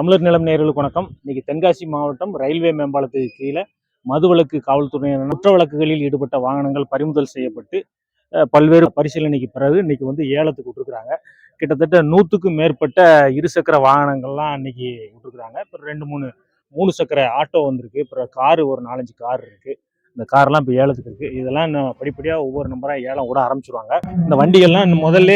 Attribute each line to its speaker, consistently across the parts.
Speaker 1: தமிழர் நிலம் நேர்களுக்கு வணக்கம். இன்னைக்கு தென்காசி மாவட்டம் ரயில்வே மேம்பாலத்துக்கு கீழே மதுவிலக்கு காவல்துறையினர் குற்ற வழக்குகளில் ஈடுபட்ட வாகனங்கள் பறிமுதல் செய்யப்பட்டு பல்வேறு பரிசீலனைக்கு பிறகு இன்னைக்கு வந்து ஏலத்துக்கு விட்டுருக்குறாங்க. கிட்டத்தட்ட நூற்றுக்கும் மேற்பட்ட இருசக்கர வாகனங்கள்லாம் இன்னைக்கு விட்டுருக்குறாங்க. இப்போ ரெண்டு மூணு மூணு சக்கர ஆட்டோ வந்திருக்கு. அப்புறம் காரு ஒரு நாலஞ்சு கார் இருக்குது இந்த கார்லாம் இப்போ ஏலத்துக்கு இருக்கு. இதெல்லாம் இன்னும் படிப்படியாக ஒவ்வொரு நம்பராக ஏலம் விட ஆரம்பிச்சிருவாங்க. இந்த வண்டிகள்லாம் இன்னும் முதல்ல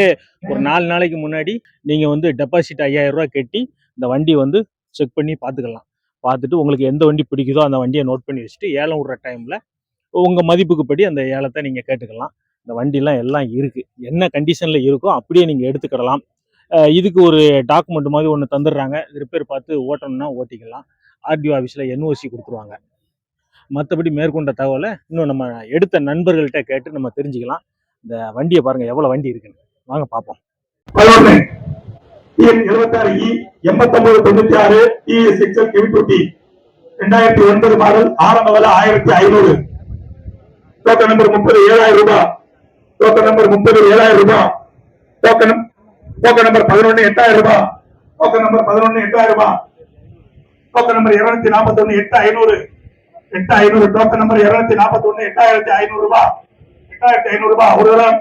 Speaker 1: ஒரு நாலு நாளைக்கு முன்னாடி நீங்கள் வந்து டெபாசிட் ஐயாயிரம் கட்டி இந்த வண்டி வந்து செக் பண்ணி பார்த்துக்கலாம் பார்த்துட்டு உங்களுக்கு எந்த வண்டி பிடிக்குதோ அந்த வண்டியை நோட் பண்ணி வச்சுட்டு ஏலம் விடுற டைமில் உங்கள் மதிப்புக்கு படி அந்த ஏலத்தை நீங்கள் கேட்டுக்கலாம். இந்த வண்டிலாம் எல்லாம் இருக்குது என்ன கண்டிஷனில் இருக்கோ அப்படியே நீங்கள் எடுத்துக்கிடலாம். இதுக்கு ஒரு டாக்குமெண்ட் மாதிரி ஒன்று தந்துடுறாங்க. ரிப்பேர் பார்த்து ஓட்டணும்னா ஓட்டிக்கலாம். ஆர்டிஓ ஆஃபீஸில் என்ஓசி கொடுத்துருவாங்க. மற்றபடி மேற்கொண்ட தகவலை இன்னும் நம்ம எடுத்த நண்பர்கள்ட்ட கேட்டு நம்ம தெரிஞ்சுக்கலாம். இந்த வண்டியை பாருங்கள் எவ்வளோ வண்டி இருக்குன்னு. வாங்க பார்ப்போம்.
Speaker 2: பதினொன்று e எழுபத்தாறு இ e எண்பத்தொன்பது தொண்ணூத்தி ஆறு டிஎஸ் e எக்ஸல் கிவிடி ரெண்டாயிரத்தி ஒன்பது மாடல் ஆரம்ப விலை ஆயிரத்தி ஐநூறு. டோக்கன் நம்பர் முப்பது ஏழாயிரம் ரூபாய் டோக்கன் நம்பர் முப்பது ஏழாயிரம் ரூபாய் டோக்கன் டோக்கன் நம்பர் பதினொன்னு எட்டாயிரம் ரூபாய் டோக்கன் நம்பர் பதினொன்னு எட்டாயிரம் ரூபாய் டோக்கன் நம்பர் இருநூத்தி நாற்பத்தி ஒன்னு எட்டு ஐநூறு. எட்டு ஐநூறு டோக்கன் நம்பர் இருநூத்தி நாற்பத்தி ஒன்னு எட்டாயிரத்தி ஐநூறு ரூபாய் எட்டாயிரத்தி ஐநூறு ரூபாய் ஒரு தரம்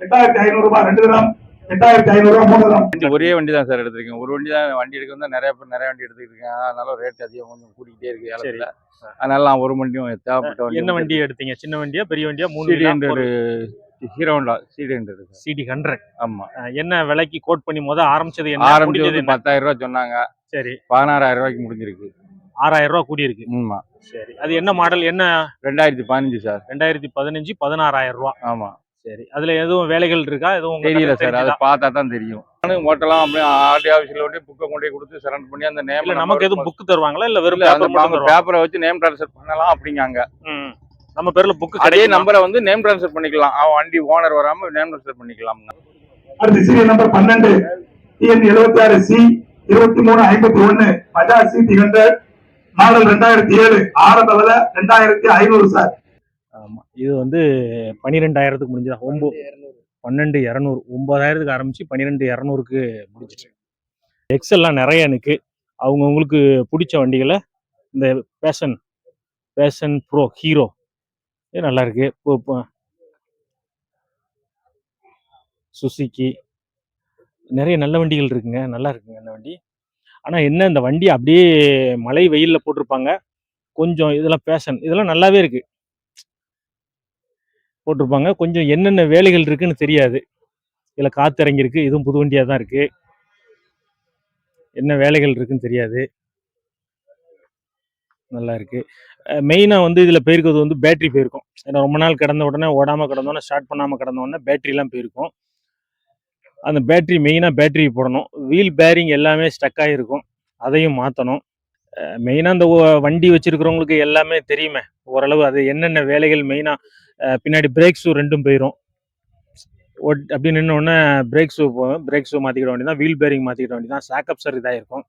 Speaker 2: எட்டாயிரத்தி ஐநூறு ரூபாய் ரெண்டு தரம் எட்டாயிரத்தி ஐநூறு ரூபாய் மூணு தரம்
Speaker 3: வண்டி ஒரே வண்டி தான் சார் எடுத்திருக்கேன். ஒரு வண்டி தான் வண்டி எடுக்க வந்தா நிறைய பேர் நிறைய வண்டி எடுத்துக்கிட்டு அதனால ரேட் அதிகம். கொஞ்சம் கூட்டிக்கிட்டே இருக்கு ஏலத்துல. அதனால நான் ஒரு வண்டியும் தேவைப்பட்ட வண்டி
Speaker 1: என்ன வண்டி எடுத்தீங்க? சின்ன வண்டியா பெரிய வண்டியா? மூணு
Speaker 3: hundred Hero Honda CD hundred
Speaker 1: CD hundred
Speaker 3: ஆமா.
Speaker 1: என்ன விலைக்கு கோட் பண்ணி முத ஆரம்பிச்சது என்ன?
Speaker 3: ஆரம்பிச்சு
Speaker 1: முடிஞ்சது
Speaker 3: வந்து
Speaker 1: என்ன?
Speaker 3: பத்தாயிரம் ரூபாய் சொன்னாங்க.
Speaker 1: சரி.
Speaker 3: பதினாறாயிரம் ரூபாய்க்கு முடிஞ்சிருக்கு.
Speaker 1: ஆறாயிரம் ரூபாய் கூடி இருக்கு
Speaker 3: ஆமா.
Speaker 1: சரி. அது என்ன மாடல்? என்ன?
Speaker 3: ரெண்டாயிரத்தி பதினஞ்சு சார்.
Speaker 1: ரெண்டாயிரத்தி பதினஞ்சு பதினாறாயிரம் ரூபாய்
Speaker 3: ஆமா.
Speaker 1: சரி. அதுல எதுவும் வேலைகள் இருக்கா? எதுவும்
Speaker 3: தெரியல சார். அதை? பார்த்தா தான் தெரியும். நானும் ஓட்டலாம் அப்படியே ஆர்டி ஆஃபீஸில் கொண்டு புக்கை கொண்டு கொடுத்து சரண்டர் பண்ணி அந்த நேம்
Speaker 1: இல்ல நமக்கு எதுவும் புக் தருவாங்களா? இல்ல வெறும் பேப்பர் மட்டும் தருவாங்க
Speaker 3: பேப்பரை வச்சு நேம் ட்ரான்ஸ்ஃபர் பண்ணலாம் அப்படிங்காங்க.
Speaker 1: நம்ம பேர்ல புக்
Speaker 3: அதே நம்பரை வந்து நேம் ட்ரான்ஸ்ஃபர் பண்ணிக்கலாம். அவன் வண்டி ஓனர் வராம நேம் ட்ரான்ஸ்ஃபர் பண்ணிக்கலாம்.
Speaker 2: அடுத்து சீரியல் நம்பர் பன்னெண்டு. டிஎன் எழுபத்தி ஆறு சி இருபத்தி மூணு ஐம்பத்தி ஒன்னு பஜாஜ் சி ஹண்ட்ரட் மாடல் ரெண்டாயிரத்தி ஏழு ஆரம்ப விலை ரெண்டாயிரத்தி ஐநூறு சார்.
Speaker 1: ஆமா இது வந்து பன்னிரெண்டாயிரத்துக்கு முடிஞ்சதா? ஒன்பது பன்னெண்டு இரநூறு. ஒன்பதாயிரத்துக்கு ஆரம்பிச்சு பன்னிரெண்டு இரநூறுக்கு முடிஞ்சிட்டு எக்ஸல்லாம் நிறைய எனக்கு. அவங்கவுங்களுக்கு பிடிச்ச வண்டிகளை இந்த பேஷன் பேஷன் ப்ரோ ஹீரோ இது நல்லா இருக்கு. இப்போ இப்போ சுசுக்கி நிறைய நல்ல வண்டிகள் இருக்குங்க. நல்லா இருக்குங்க இந்த வண்டி. ஆனால் என்ன இந்த வண்டி அப்படியே மழை வெயிலில் போட்டிருப்பாங்க. கொஞ்சம் இதெல்லாம் பேஷன் இதெல்லாம் நல்லாவே இருக்கு. போட்டிருப்பாங்க. கொஞ்சம் என்னென்ன வேலைகள் இருக்குன்னு தெரியாது. இதில் காற்று இறங்கியிருக்கு. இதுவும் புது வண்டியாக தான் இருக்குது என்ன வேலைகள் இருக்குன்னு தெரியாது. நல்லா இருக்கு. மெயினாக வந்து இதில் போயிருக்கிறது வந்து பேட்டரி போயிருக்கும். ஏன்னா ரொம்ப நாள் கிடந்த உடனே ஓடாமல் கிடந்தோடனே ஸ்டார்ட் பண்ணாமல் கிடந்த உடனே பேட்டரிலாம் போயிருக்கும். அந்த பேட்ரி மெயினாக பேட்ரி போடணும். வீல் பேரிங் எல்லாமே ஸ்டக் ஆகிருக்கும் அதையும் மாற்றணும் மெயினாக அந்த வண்டி வச்சுருக்கிறவங்களுக்கு எல்லாமே தெரியுமே. ஓரளவு அது என்னென்ன வேலைகள் மெயினாக பின்னாடி பிரேக் ஷூ ரெண்டும் போயிடும் ஒட் அப்படி நின்னோடனே பிரேக் ஷூ போகும் பிரேக் ஷூ மாற்றிக்கிட வேண்டியதான் வீல் பேரிங் மாற்றிக்கிட வேண்டியதான் சாக்கப் சார் இதாக இருக்கும்.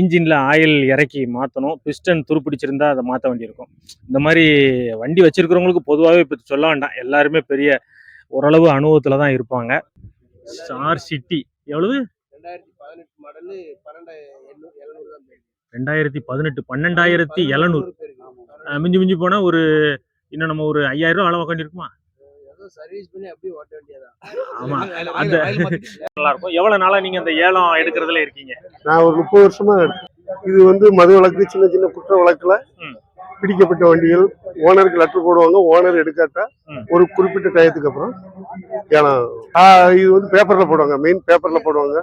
Speaker 1: இன்ஜினில் ஆயில் இறக்கி மாற்றணும் பிஸ்டன் துருப்பிடிச்சிருந்தா அதை மாற்ற வேண்டியிருக்கும். இந்த மாதிரி வண்டி வச்சுருக்கிறவங்களுக்கு பொதுவாகவே இப்போ சொல்ல வேண்டாம். எல்லாருமே பெரிய ஓரளவு அனுபவத்தில் தான் இருப்பாங்க. Star city. எவ்வளவு?
Speaker 4: ரெண்டாயிரத்தி பதினெட்டு
Speaker 1: பன்னெண்டாயிரத்தி எழுநூறு. மிஞ்சி மிஞ்சி போனால் ஒரு இன்னும் நம்ம ஒரு ஐயாயிரம் ரூபா அளவு வேண்டியிருக்குமா
Speaker 4: ஏதோ சர்வீஸ் பண்ணி அப்படியே ஓட்ட வேண்டியதான்
Speaker 1: ஆமா அந்த நல்லா இருக்கும். எவ்வளவு நாளா நீங்க அந்த ஏலம் எடுக்கிறதுல இருக்கீங்க?
Speaker 5: நான் ஒரு முப்பது வருஷமா. இது வந்து மது வழக்கு சின்ன சின்ன குற்ற வழக்குல. பிடிக்கப்பட்ட வண்டிகள் ஓனருக்கு லெட்டர் போடுவாங்க. ஓனர் எடுக்காட்டா. ஒரு குறிப்பிட்ட டயத்துக்கு அப்புறம் ஏன்னா இது வந்து பேப்பர்ல போடுவாங்க. மெயின் பேப்பர்ல போடுவாங்க.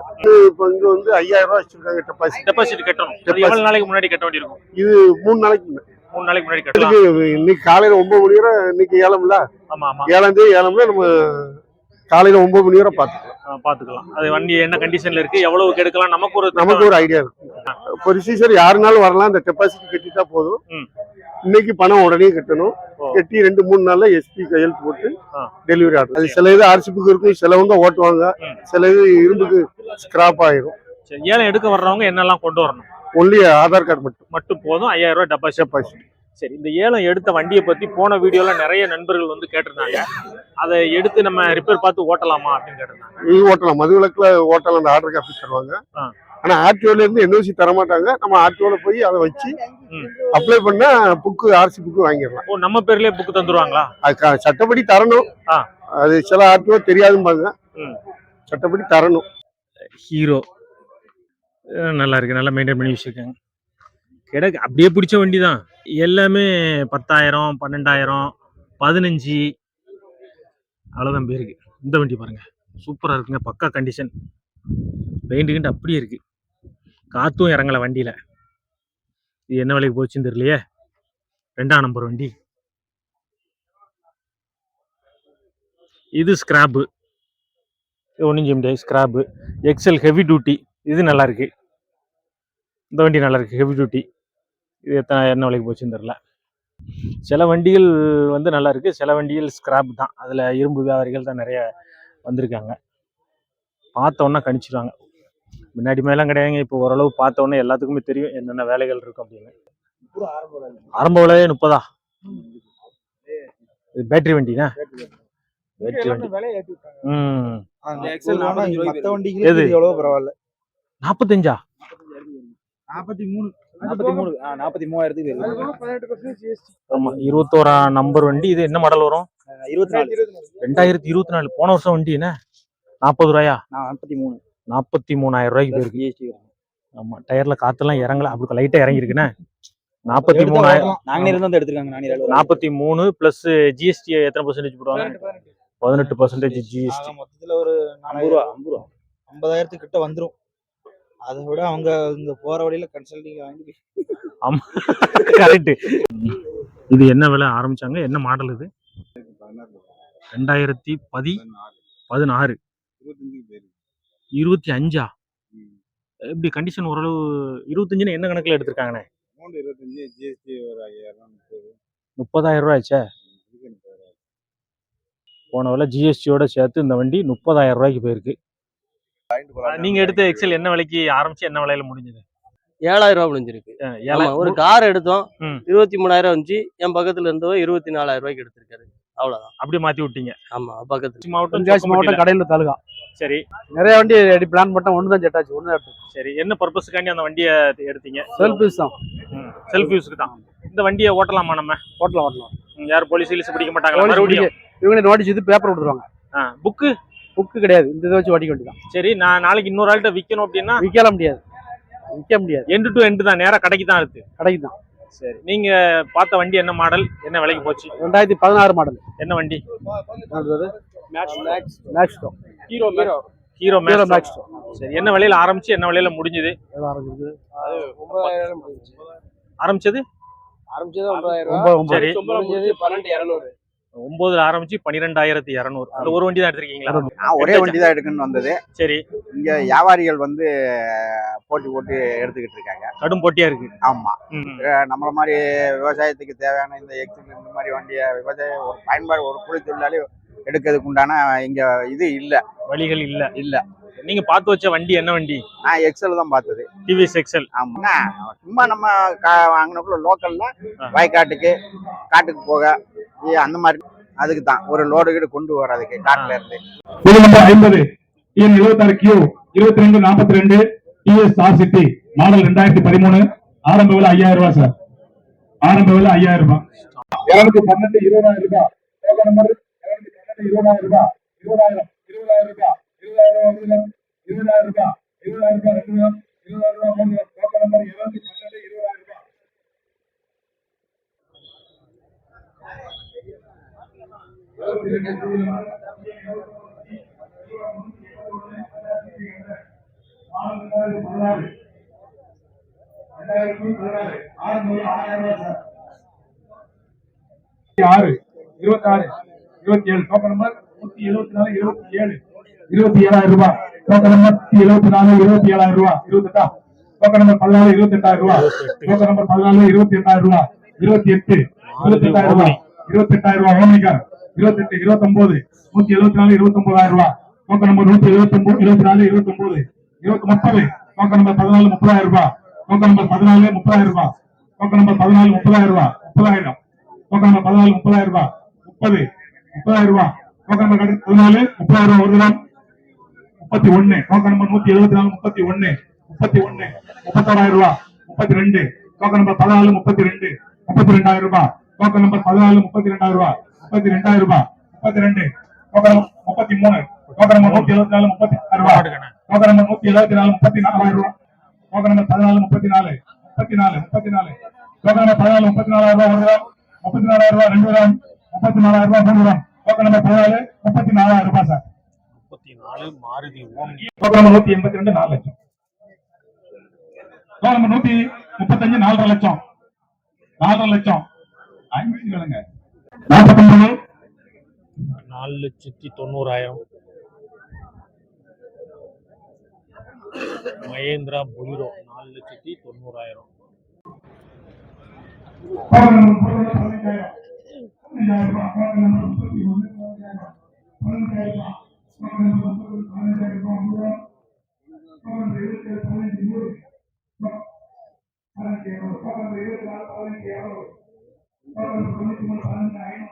Speaker 5: இப்போ இங்க வந்து ஐயாயிரம் ரூபாய் வச்சிருக்காங்க டெபாசிட்
Speaker 1: டெபாசிட் கட்டணும். நாளைக்கு முன்னாடி கட்ட வேண்டியிருக்கும்?
Speaker 5: இது மூணு நாளைக்கு.
Speaker 1: மூணு நாளைக்கு முன்னாடி
Speaker 5: இதுக்கு இன்னைக்கு காலையில ஒன்பது மணி வரை இன்னைக்கு ஏலம்ல.
Speaker 1: ஆமா ஆமா.
Speaker 5: ஏழாம் தேதி ஏலம்ல நம்ம காலையில ஒன்பது மணி வரை பார்த்துக்கலாம்
Speaker 1: அஹ் பாத்துக்கலாம். அது வண்டி என்ன கண்டிஷன்ல இருக்கு எவ்வளவு கெடுக்கலாம் நமக்கு ஒரு
Speaker 5: நமக்கு ஒரு ஐடியா இருக்கும் ப்ரொசீஜர் யாருனாலும் வரலாம் இந்த டெபாசிட் கட்டிட்டா போதும். இன்னைக்கு பணம் உடனே கட்டணும். கட்டி ரெண்டு மூணு நாள்ல எஸ்பி கையெழுத்து போட்டு. டெலிவரி ஆகும் அது சில இது ஆர்சி புக் இருக்கும் சிலவங்க ஓட்டுவாங்க. சில இது இரும்புக்கு ஸ்கிராப் ஆயிரும்.
Speaker 1: ஏலம் எடுக்க வர்றவங்க என்னெல்லாம் கொண்டு வரணும்?
Speaker 5: ஒன்லி ஆதார் கார்டு மட்டும்.
Speaker 1: மட்டும் போதும் ஐயாயிரம் ரூபாய் டெபாசிட்
Speaker 5: டெபாசிட்
Speaker 1: சரி இந்த ஏலம் எடுத்த வண்டியை பத்தி போன வீடியோல நிறைய நண்பர்கள் வந்து கேட்டிருந்தாங்க. அதை எடுத்து நம்ம ரிப்பேர் பார்த்து ஓட்டலாமா அப்படின்னு கேட்டிருந்தாங்க.
Speaker 5: ஓட்டலாம். மது விளக்குல ஓட்டலாம். அந்த ஆர்டர் காப்பி தருவாங்க.
Speaker 1: ஆ.
Speaker 5: ஆனா ஆர்டிஓல இருந்து என்ஓசி தர மாட்டாங்க நம்ம ஆர்டிஓல போய் அதை வச்சு. அப்ளை பண்ணா புக்கு ஆர்சி புக்கு வாங்கிடலாம்.
Speaker 1: ஓ நம்ம பேர்லயே புக் தந்துருவாங்களா?
Speaker 5: அது சட்டப்படி தரணும். அது சில ஆர்டிஓ தெரியாதும்பாங்க. சட்டப்படி தரணும்.
Speaker 1: ஹீரோ. நல்லா இருக்கு. நல்லா மெயின்டைன் பண்ணி வச்சிருக்காங்க. கிடக்கு. அப்படியே பிடிச்ச வண்டி தான் எல்லாமே பத்தாயிரம் பன்னெண்டாயிரம் பதினஞ்சு. அவ்வளோதான் பேருக்கு. இந்த வண்டி பாருங்கள் சூப்பராக இருக்குங்க. பக்கா கண்டிஷன் பெயிண்ட் கிண்ட் அப்படியே இருக்குது காற்றும் இறங்கல வண்டியில். இது என்ன விலைக்கு போச்சுன்னு தெரியலையே. ரெண்டாம் நம்பர் வண்டி. இது ஸ்கிராப்பு ஒன்றும் செய்ய முடியாது. ஸ்கிராப்பு எக்ஸல் ஹெவி டியூட்டி இது நல்லாயிருக்கு இந்த வண்டி நல்லாயிருக்கு ஹெவி டியூட்டி இது எத்தனை என்ன விலைக்கு போச்சுன்னு தெரில சில வண்டிகள் வந்து நல்லா இருக்கு. சில வண்டிகள் ஸ்கிராப் தான். அதில் இரும்பு வியாபாரிகள் தான் நிறைய வந்திருக்காங்க. பார்த்த உடனே கணிச்சிடுவாங்க முன்னாடி மேலாம் கிடையாதுங்க. இப்போ ஓரளவு பார்த்த உடனே எல்லாத்துக்குமே தெரியும் என்னென்ன வேலைகள் இருக்கும் அப்படின்னு. ஆரம்ப விலையே முப்பதா? இது பேட்டரி வண்டினா? பேட்டரி வண்டி. ம். எது?
Speaker 6: இது எவ்வளவு பரவாயில்ல.
Speaker 1: நாற்பத்தஞ்சா
Speaker 6: நாற்பத்தி மூணு. நாற்பத்தி மூணு. நாற்பத்தி மூவாயிரத்துக்கு வருது
Speaker 1: ஆமா இருபத்தோரா நம்பர் வண்டி இது என்ன மாடல் வரும்?
Speaker 6: இருபத்தி நாலு.
Speaker 1: ரெண்டாயிரத்தி இருபத்தி நாலு. போன வருஷம் வண்டி என்ன? நாற்பது ரூபாயா?
Speaker 6: நாற்பத்தி மூணு.
Speaker 1: நாற்பத்தி மூணாயிரம் ரூபாய்க்கு போயிருக்கு.
Speaker 6: ஜிஎஸ்டி
Speaker 1: ஆமா டயர்ல காத்தெல்லாம் இறங்கல. அப்படி லைட்டா இறங்கி இருக்குண்ணே நாற்பத்தி மூணாயிரம்.
Speaker 6: நாங்களே இருந்து வந்து எடுத்திருக்காங்க
Speaker 1: நாற்பத்தி மூணு பிளஸ் ஜிஎஸ்டி எத்தனை பர்சன்டேஜ் போடுவாங்க? பதினெட்டு பர்சன்டேஜ் ஜிஎஸ்டி
Speaker 6: மொத்தத்துல ஒரு ஐம்பது ரூபா ஐம்பது ரூபா. ஐம்பதாயிரத்துக்கு கிட்ட வந்துரும். அதை விட அவங்க இங்க போற வழியில கன்சல்டிங் வாங்கி
Speaker 1: கரெக்ட் இது என்ன விலை ஆரம்பிச்சாங்க? என்ன மாடல் இது? ரெண்டாயிரத்தி பதி பதினாறு. இருபத்தி அஞ்சா? எப்படி கண்டிஷன் ஓரளவு இருபத்தஞ்சுன்னு என்ன கணக்குல எடுத்திருக்காங்கண்ணே?
Speaker 3: ஜிஎஸ்டி ஒரு ஐயாயிரம்
Speaker 1: முப்பதாயிரம் ரூபாய் ஆச்சே. போன விலை ஜிஎஸ்டியோட சேர்த்து இந்த வண்டி முப்பதாயிரம் ரூபாய்க்கு போயிருக்கு. நீங்க எடுத்த எக்ஸல் என்ன விலைக்கு ஆரம்பிச்சு என்ன விலையில முடிஞ்சது?
Speaker 7: ஏழாயிரம் ரூபாய் முடிஞ்சிருக்கு. ஒரு கார் எடுத்தோம். இருபத்தி மூணாயிரம் வந்துச்சு என் பக்கத்துல இருந்தவர் இருபத்தி நாலாயிரம் ரூபாய்க்கு எடுத்திருக்காரு. அவ்வளவுதான்.
Speaker 1: அப்படியே மாத்தி விட்டீங்க.
Speaker 7: ஆமா பக்கத்துல.
Speaker 1: திருச்சி மாவட்டம்
Speaker 8: மாவட்டம். கடையில் தாலுகா.
Speaker 1: சரி.
Speaker 8: நிறைய வண்டி ரெடி பிளான் பண்ணா ஒன்று தான் செட்டாச்சு ஒன்று தான்
Speaker 1: சரி என்ன பர்பஸ்க்காண்டி அந்த வண்டியை எடுத்தீங்க?
Speaker 8: செல்ஃப் யூஸ் தான்.
Speaker 1: செல்ஃப் யூஸ்க்கு தான். இந்த வண்டியை ஓட்டலாமா நம்ம?
Speaker 8: ஓட்டலாம் ஓட்டலாம்.
Speaker 1: யாரும் போலீஸ் கீலீஸ் பிடிக்க மாட்டாங்களா?
Speaker 8: Police
Speaker 1: மறுபடியும்?
Speaker 8: இவங்க நோட்டீஸ் இது பேப்பர் கொடுத்துருவாங்க.
Speaker 1: புக்கு
Speaker 8: புக்கு கிடையாது. இந்த இதை வச்சு ஓட்டிக்க வேண்டியதான்
Speaker 1: சரி நான் நாளைக்கு இன்னொரு ஆள்கிட்ட விற்கணும் அப்படின்னா
Speaker 8: விற்கலாம் முடியாது. விற்க முடியாது.
Speaker 1: எண்டு டு எண்டு தான் நேரா கடைக்கு தான் இருக்கு
Speaker 8: கடைக்கு தான்
Speaker 1: சரி நீங்க பார்த்த வண்டி என்ன மாடல் என்ன விலைக்கு போச்சு?
Speaker 8: ரெண்டாயிரத்தி பதினாறு மாடல்
Speaker 1: என்ன வண்டி? ஹீரோ ஹீரோ மேக்ஸ் சரி என்ன விலையில ஆரம்பிச்சு என்ன விலையில முடிஞ்சது. ஆரம்பிச்சது?
Speaker 4: ஆரம்பிச்சது ஒன்பதாயிரம்
Speaker 1: சரி.
Speaker 4: பன்னெண்டு இரநூறு.
Speaker 1: ஒன்பதுல ஆரம்பிச்சு பன்னிரெண்டாயிரத்தி இரநூறு. அந்த ஒரு வண்டி தான் எடுத்திருக்கீங்களா
Speaker 9: நான் ஒரே வண்டி தான் எடுக்கணும்னு வந்தது.
Speaker 1: சரி.
Speaker 9: இங்க வியாபாரிகள் வந்து போட்டி போட்டு எடுத்துக்கிட்டு இருக்காங்க.
Speaker 1: கடும் போட்டியா இருக்கு.
Speaker 9: ஆமா. நம்மள மாதிரி விவசாயத்துக்கு தேவையான இந்த எக்ஸில் இந்த மாதிரி வண்டியை விவசாய ஒரு பயன்பாடு ஒரு கூலி தொழிலாளி எடுக்கிறதுக்கு உண்டான இங்க இது இல்ல.
Speaker 1: வழிகள் இல்ல.
Speaker 9: இல்ல.
Speaker 1: நீங்க பார்த்து வச்ச வண்டி என்ன வண்டி?
Speaker 9: நான் எக்ஸல் தான் பார்த்தது.
Speaker 1: டிவிஎஸ் எக்ஸல்
Speaker 9: ஆமா. சும்மா நம்ம கா- வாங்கினக்குள்ள லோக்கல்ல வயக்காட்டுக்கு காட்டுக்கு போக அந்த மாதிரி. அதுக்கு தான் ஒரு லோடு கீடு கொண்டு வர்றதுக்கு காட்டுல இருந்து.
Speaker 2: இது நம்பர் ஐம்பது. டிஎன் இருபத்தாறு கியூ இருபத்தி ரெண்டு நாற்பத்தி ரெண்டு டிஎஸ் ஆர் சிட்டி மாடல் ரெண்டாயிரத்தி பதிமூணு. ஆரம்ப விலை ஐயாயிரம் ரூபாய் சார். ஆரம்ப விலை ஐயாயிரம் ரூபாய். இருநூத்தி பன்னெண்டு இருபதாயிரம் ரூபாய். டோக்கன் நம்பர் இருநூத்தி பன்னெண்டு இருபதாயிரம் ரூபாய். இருபதாயிரம் இருபதாயிரம் ரூபாய். இருபதாயிரம் ரூபாய் இருபதாயிரம் ரூபாய் இருபதாயிரம் ரூபாய் ரெண்டு ரூபாய் இருபதாயிரம் ரூபாய் மூணு டோக்கன் நம்பர் பன்னெண்டு இருபதாயிரம் ரூபாய் ஆறு இருபத்தி ஆறு இருபத்தி ஏழு டோக்கன் நம்பர் நூத்தி எழுபத்தி நாலு இருபத்தி ஏழு இருபத்தி ஏழாயிரம் ரூபாய். டோக்கன் நம்பர் நூத்தி எழுபத்தி நாலு இருபத்தி ஏழாயிரம் ரூபாய். இருபத்தெட்டா? டோக்கன் நம்பர் பதினாலு இருபத்தி எட்டாயிரம் ரூபாய். டோக்கன் நம்பர் பதினாலு இருபத்தி எட்டாயிரம் ரூபாய். இருபத்தி எட்டு இருபத்தி எட்டாயிரம் ரூபாய். இருபத்தி எட்டாயிரம் ரூபாய். ஓமிகார் இருபத்தி எட்டு இருபத்தி ஒன்பது நூத்தி எழுபத்தி நாலு இருபத்தி ஒன்பதாயிரம் ரூபாய். நோக்க நம்பர் நூத்தி எழுபத்தி ஒன்பது இருபத்தி நாலு இருபத்தி ஒன்பது இருபத்தி முப்பது நோக்க நம்பர் பதினாலு முப்பதாயிரம் ரூபாய். நோக்க நம்பர் பதினாலு முப்பதாயிரம் ரூபாய். நோக்க நம்பர் பதினாலு முப்பதாயிரம் ரூபாய். முப்பதாயிரம். நோக்க நம்பர் பதினாலு முப்பதாயிரம் ரூபாய். முப்பது முப்பதாயிரம் ரூபாய். நோக்க நம்பர் பதினாலு முப்பதாயிரம் ரூபாய் ஒரு தினம் முப்பத்தி ஒண்ணு டோக்கன் நம்பர் நூத்தி எழுபத்தி நாலு முப்பத்தி ஒண்ணு முப்பத்தி ஒண்ணு முப்பத்தோராயிரம் ரூபாய். முப்பத்தி ரெண்டு டோக்கன் நம்பர் பதினாலு முப்பத்தி ரெண்டு முப்பத்தி ரெண்டாயிரம் ரூபாய். டோக்கன் நம்பர் பதினாலு முப்பத்தி ரெண்டாயிரம் ரூபாய். முப்பத்தி ரெண்டாயிரம் ரூபாய் முப்பத்தி ரெண்டு. முப்பத்தி மூணு. டோக்கன் நம்பர் நூத்தி எழுபத்தி நாலு முப்பத்தி ஆறு ரூபாய் டோக்கன் நம்பர் நூத்தி எழுபத்தி நாலு முப்பத்தி நாலாயிரம் ரூபாய் டோக்கன் நம்பர் பதினாலு முப்பத்தி நாலு. முப்பத்தி நாலு முப்பத்தி நாலு. டோக்கன் நம்பர் பதினாலு முப்பத்தி நாலாயிரம் ரூபாய் ஒரு கிராம். முப்பத்தி நாலாயிரம் ரூபாய் ரெண்டு கிராம். முப்பத்தி நாலாயிரம் ரூபாய் மூணு கிராம். டோக்கன் நம்பர் பதினாலு முப்பத்தி நாலாயிரம் ரூபாய் சார்.
Speaker 1: முப்பத்தி நாலு மாருதி
Speaker 2: டோக்கன் நம்பர் நூத்தி எண்பத்தி ரெண்டு நாலு லட்சம். டோக்கன் நம்பர் நூத்தி முப்பத்தஞ்சு நாலரை லட்சம். நாலரை லட்சம். கேளுங்க நாற்பத்தி
Speaker 1: நாலு லட்சத்தி தொண்ணூறாயிரம். மகேந்திரா பொலிரோ நாலு லட்சத்தி தொண்ணூறாயிரம்.
Speaker 2: பதினஞ்சாயிரம் பதினஞ்சு பதினஞ்சு பதினஞ்சு